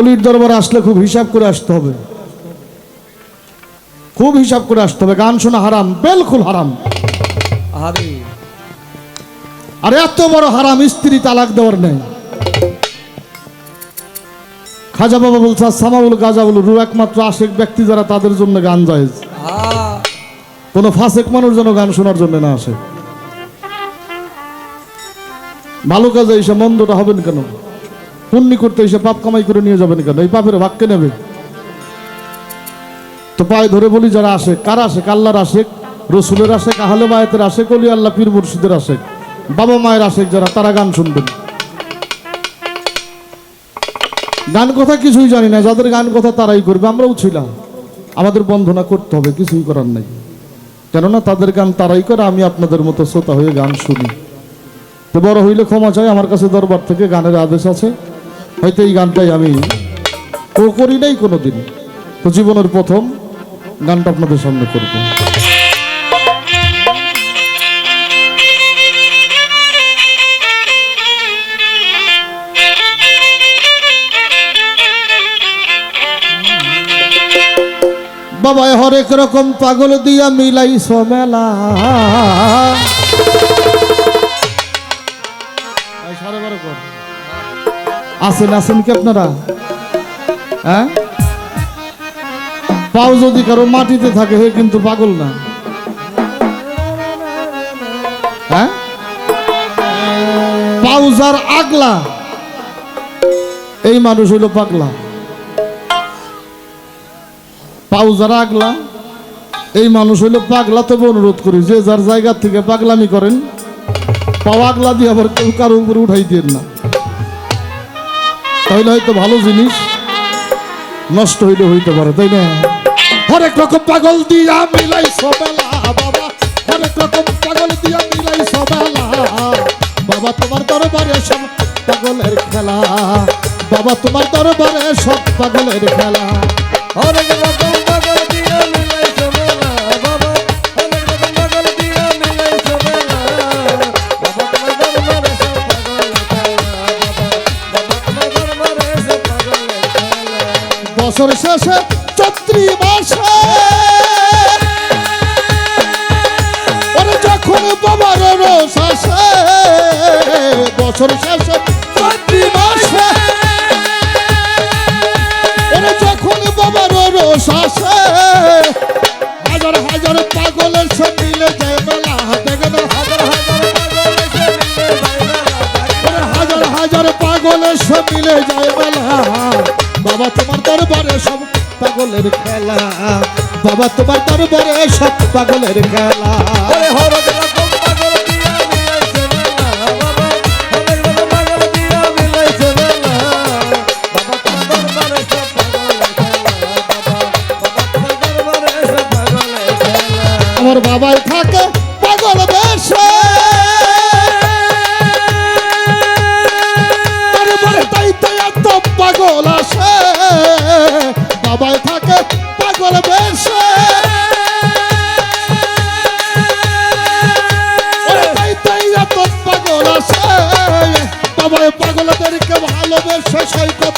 অলির দরবারে আসলে খুব হিসাব করে আসতে হবে। খুব হিসাব করে আসতে হবে। গান শোনা হারাম বেলকুল হারাম। আরে আর এত বড় হারাম স্ত্রী তালাক দেওয়ার নেই। খাজা বাবা বলছে সামাউল গাজাউল রু একমাত্র আশেক ব্যক্তি যারা তাদের জন্য গান জায়েজ। কোনো ফাসেক মানুষ যেন গান শোনার জন্য না আসে। ভালো কাজে এসে মন্দটা হবেন কেন? পুণ্যি করতে এসে পাপ কামাই করে নিয়ে যাবেন কেন? এই পাপের ভাগকে নেবে। তো পায়ে ধরে বলি, যারা আসে কার আসে কাল্লার আশেক, রসুলের আশেক, আহলে মায়েতের আশেক, অলি আল্লাহ, পীর মুর্শিদের আশেক। বাবা মায়ের আশেক যারা, তারা গান শুনবেন। গান কথা কিছুই জানি না, যাদের গান কথা তারাই করবে, আমরাও ছিলাম। আমাদের বন্ধনা করতে হবে, কিছুই করার নাই। কেননা তাদের গান তারাই করে, আমি আপনাদের মতো শ্রোতা হয়ে গান শুনি। তো বড় হইলে ক্ষমা চাই, আমার কাছে দরবার থেকে গানের আদেশ আছে। হয়তো এই গানটাই আমি ও করি নাই কোনো দিন তো জীবনের প্রথম গানটা আপনাদের সামনে করব। বাবা, হরেক রকম পাগল দিয়া মিলাই মেলা এই সাড়ে বারো কর। আসেন আসেন কি আপনারা? হ্যাঁ? পাও যদি কারও মাটিতে থাকে, হে কিন্তু পাগল না। হ্যাঁ? আগলা, এই মানুষ হইল পাগলা। পাউজার আগলা, এই মানুষ হইল পাগলা। তবে অনুরোধ করি, যে যার জায়গা থেকে পাগলামি করেন, পাও আগলা দিয়ে আবার কেউ কারও উপরে উঠাই দিয়ে না। তাহলে হয়তো ভালো জিনিস নষ্ট হইলে হইতে পারে, তাই না? হরেক রকম পাগল দিয়া মিলাই সবেলা, বাবা। হরেক রকম পাগল দিয়া মিলাই সবেলা। বাবা, তোমার দরবারে সব পাগলের খেলা। বাবা, তোমার দরবারে সব পাগলের খেলা। অনেক রকম বছর শেষে চৈত্রী মাসে। ওরে যখন বাবার রস আসে, বছর শেষে চৈত্রী মাসে। ওরে যখন বাবার রস আসে, হাজার হাজার পাগলের সে মিলে যায় মেলা। দেখেন হাজার হাজার হাজার পাগলের মিলে যায় মেলা। বাবা তোমার দরবারে সব পাগলের খেলা। বাবা তোমার দরবারে সব পাগলের খেলা। ওরে হরেক রকম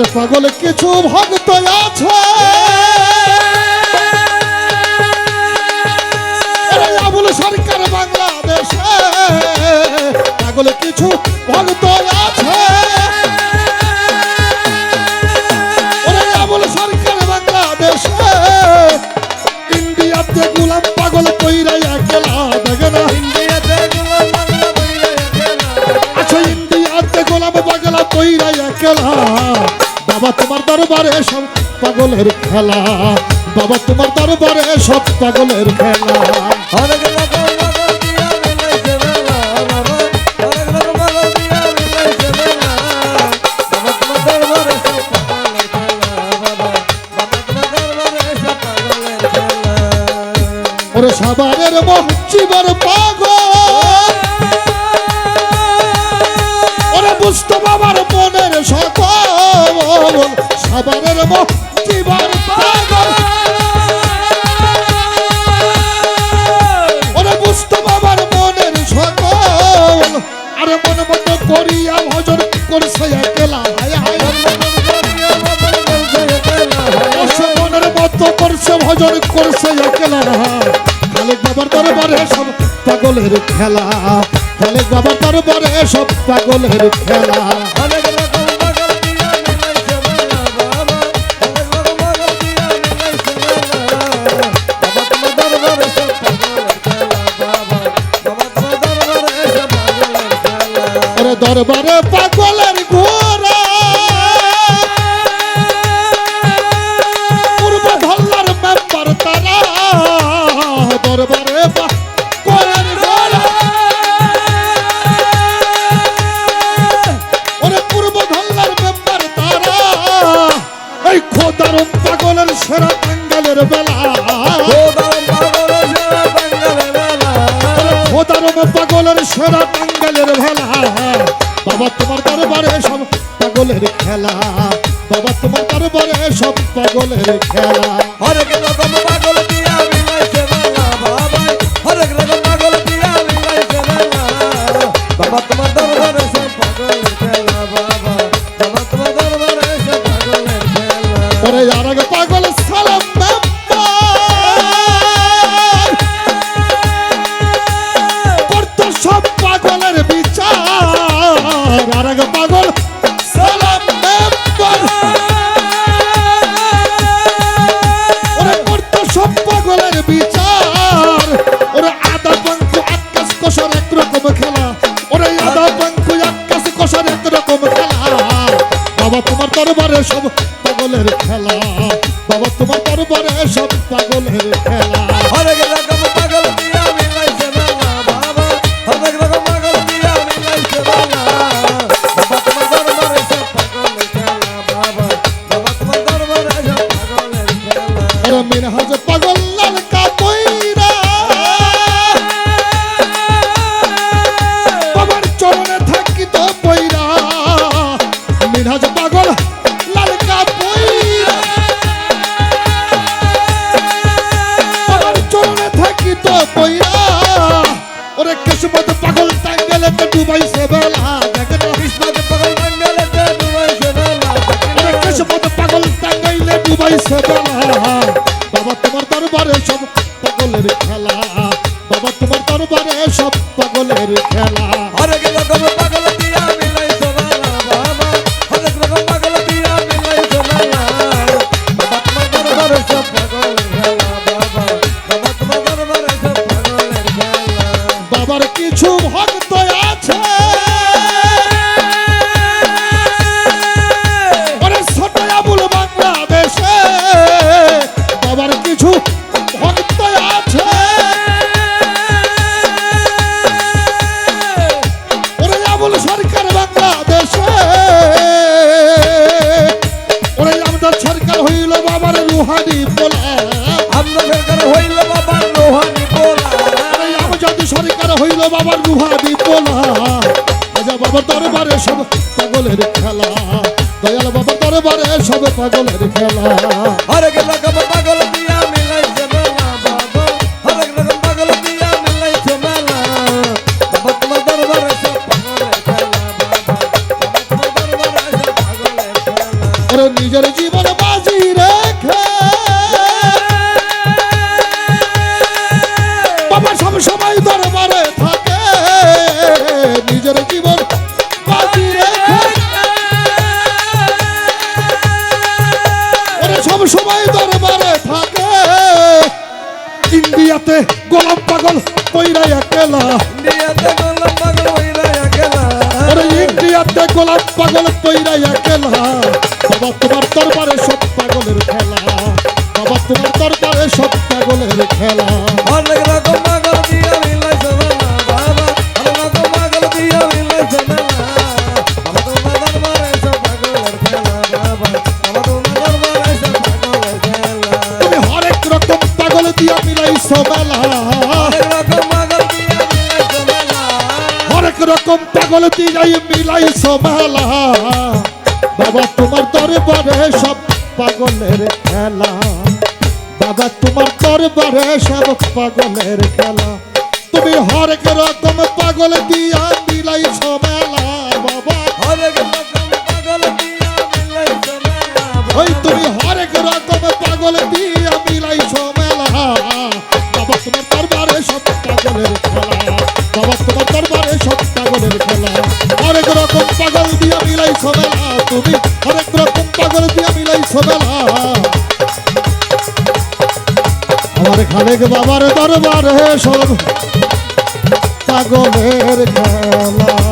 বাবার পাগল কিছু ভক্ত আছে? আবুল সরকার বাংলাদেশে। পাগল কিছু ভক্ত আছে? আবুল সরকার বাংলাদেশে। ইন্ডিয়াতে গুলাম পাগল কইরা একলা দেখে না। আচ্ছা ইন্ডিয়াতে গোলাম পাগলা কইরা একলা বাবা তোমার দরবারে সব পাগলের খেলা। বাবা তোমার দরবারে সব পাগলের খেলা। অনেক সাবারের ওরে বুঝতো বাবার মনের সাবারের মো জীবন পাগল ওরে বুঝতো বাবার মনের সকল আরে মন মতো করিয়া ভজন করছে একলা, হায় হায়। মনের মতো করছে ভজন করছে একলা। খালেক বাবার দরবারে সব পাগলের খেলা, খালেক বাবার দরবারে সব পাগলের খেলা। দরবারে পাগলের ঘোরা মেম্বার তারা দরবারে ওরে পূর্ব ধল্লার মেম্বার তারা এই খোদার পাগলের সেরা টাঙ্গালের বেলা। খোদার খোদার পাগলের সেরা টাঙ্গালের ভেলা। বাবা, তোমার দরবারে সব পাগলের খেলা। বাবা, তোমার দরবারে সব পাগলের খেলা। পাগলের বিচার। আর আগে পাগল সালাম মেম্বার ওরে করতো সব পাগলের বিচার। ওরে আদা পঙ্কু আকাশ কষার একরকম খেলা। ওরে আদা পঙ্কু আকাশ কষার সব পাগলের খেলা। বাবা, তোমার দরবারে সব পাগলের খেলা। খেলা রুহানি বলা, আমরা সরকার হইল বাবার রোহানি পোলা আরে আমজাদি সরকার হইল বলা দরবারে সব পাগলের খেলা। দয়াল বাবার দরবারে সব পাগলের খেলা। আরে রকম পাগল দিয়া। ইন্ডিয়াতে গোলাপ পাগল পইরা একলা। বাবা তোমার দরবারে সব পাগলের খেলা। বাবা তোমার দরবারে সব পাগলের খেলা। অনেক রকম পাগল দিয়া মিলাইছে বাবা অনেক রকম পাগল দিয়া মিলাইছে তোমার দরবারে সব পাগলের খেলা। বাবা বাবা তোমার দরবারে সব পাগলের খেলা। তুমি হরেক রকম পাগল দিয়া মিলাইছ মেলা দিয়াই মিলাই সমেলা। বাবা তোমার দরবারে সব পাগলের খেলা। বাবা তোমার দরবারে সব পাগলের খেলা। তুমি হরেক রকম পাগল দিয়া মিলাই সমেলা বাবা। হরেক রকম পাগল দিয়া মিলাইছো মেলা ওই তুমি হরেক রকম পাগল দিয়া পাগলের খেলা। আরেক রকম পাগল দিয়া তুমি আরেক রকম পাগল দিয়া আমার খালেক বাবার দরবারে সব পাগলের খেলা।